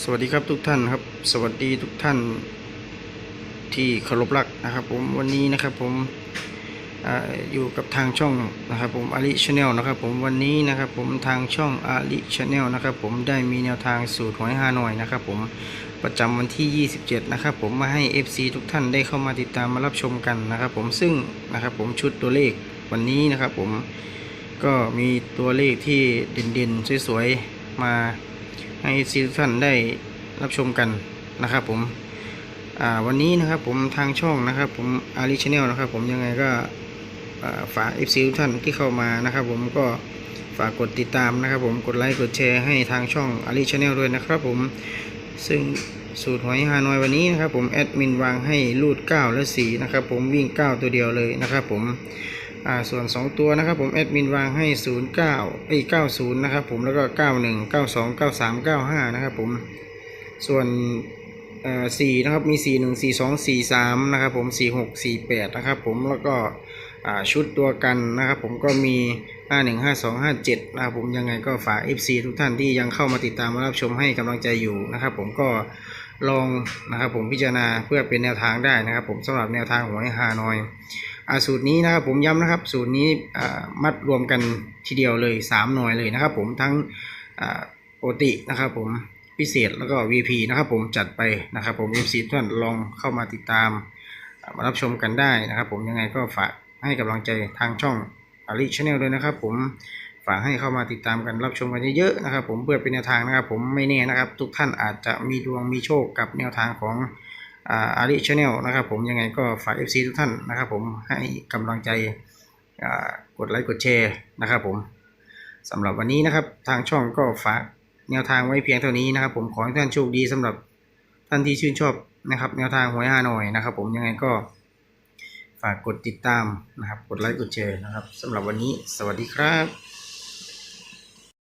สวัสดีครับทุกท่านครับ สวัสดีทุกท่านที่เคารพรักนะครับ ผมวันนี้นะครับผมออยู่กับทางช่องนะครับ ผมอาริชาแนลนะครับ ผมวันนี้นะครับ ผมทางช่องอาริชาแนลนะครับ ผมได้มีแนวทางสูตรหวยฮานอยนะครับ ผมประจำวันที่ 27 นะครับ ผมมาให้ FC ทุกท่านได้เข้ามาติดตามมารับชมกันนะครับ ผมซึ่งนะครับ ผมชุดตัวเลขวันนี้นะครับ ผมก็มีตัวเลขที่เด่นๆสวยๆมา ให้ซีทุกท่านได้รับชมกันนะครับผมวันนี้นะครับผมทางช่องนะครับผมอารีชแนลนะครับผมยังไงก็ฝาก FC ทุกท่านที่เข้ามานะครับผมก็ฝากกดติดตามนะครับผมกดไลค์กดแชร์ให้ทางช่องอารีชแนลด้วยนะครับผมซึ่งสูตรหอยฮานอยวันนี้นะครับผมแอดมินวางให้รูด 9 และ 4 นะครับผมวิ่ง 9 ตัวเดียวเลยนะครับผม อ่าส่วน 2 ตัวนะครับผมแอดมินวางให้ 09เอ้ย90 นะครับผมแล้วก็ 91 92 93 95 นะครับผมส่วนเอ่อ4นะครับมี 41 42 43 นะครับผม 46 48 นะครับผมแล้วก็อ่าชุดตัวกันนะครับผมก็มี 51 52 57 นะครับผมยังไงก็ฝาก FC ทุกท่านที่ยังเข้ามาติดตามมารับชมให้กำลังใจอยู่นะครับผมก็ลองนะครับผมพิจารณาเพื่อเป็นแนวทางได้นะครับผมสำหรับแนวทางหวยฮานอย สูตรนี้นะครับผมย้ำนะครับ สูตรนี้มัดรวมกันทีเดียวเลย 3 หน่วยเลยนะครับ ผมทั้งอ่าปกตินะครับ ผมพิเศษแล้วก็ VP นะครับ ผมจัดไปนะครับ ผม MC ท่านลองเข้ามาติดตามมารับชมกันได้นะครับ ผมยังไงก็ฝากให้กำลังใจทางช่องอาริชแนลด้วยนะครับ ผมฝากให้เข้ามาติดตามกันรับชมกันเยอะๆนะครับ ผมเพื่อเป็นแนวทางนะครับ ผมไม่แน่นะครับ ทุกท่านอาจจะมีดวงมีโชคกับแนวทางของ อาริชแนลนะครับผมยังไงก็ฝาก FC ทุกท่านนะครับผมให้กำลังใจกดไลค์กดแชร์นะครับผมสำหรับวันนี้นะครับทางช่องก็ฝากแนวทางไว้เพียงเท่านี้นะครับ ผมขอให้ท่านโชคดีสำหรับท่านที่ชื่นชอบนะครับ แนวทางหวยฮานอยนะครับผมยังไงก็ฝากกดติดตามนะครับ กดไลค์กดแชร์นะครับสำหรับวันนี้สวัสดีครับ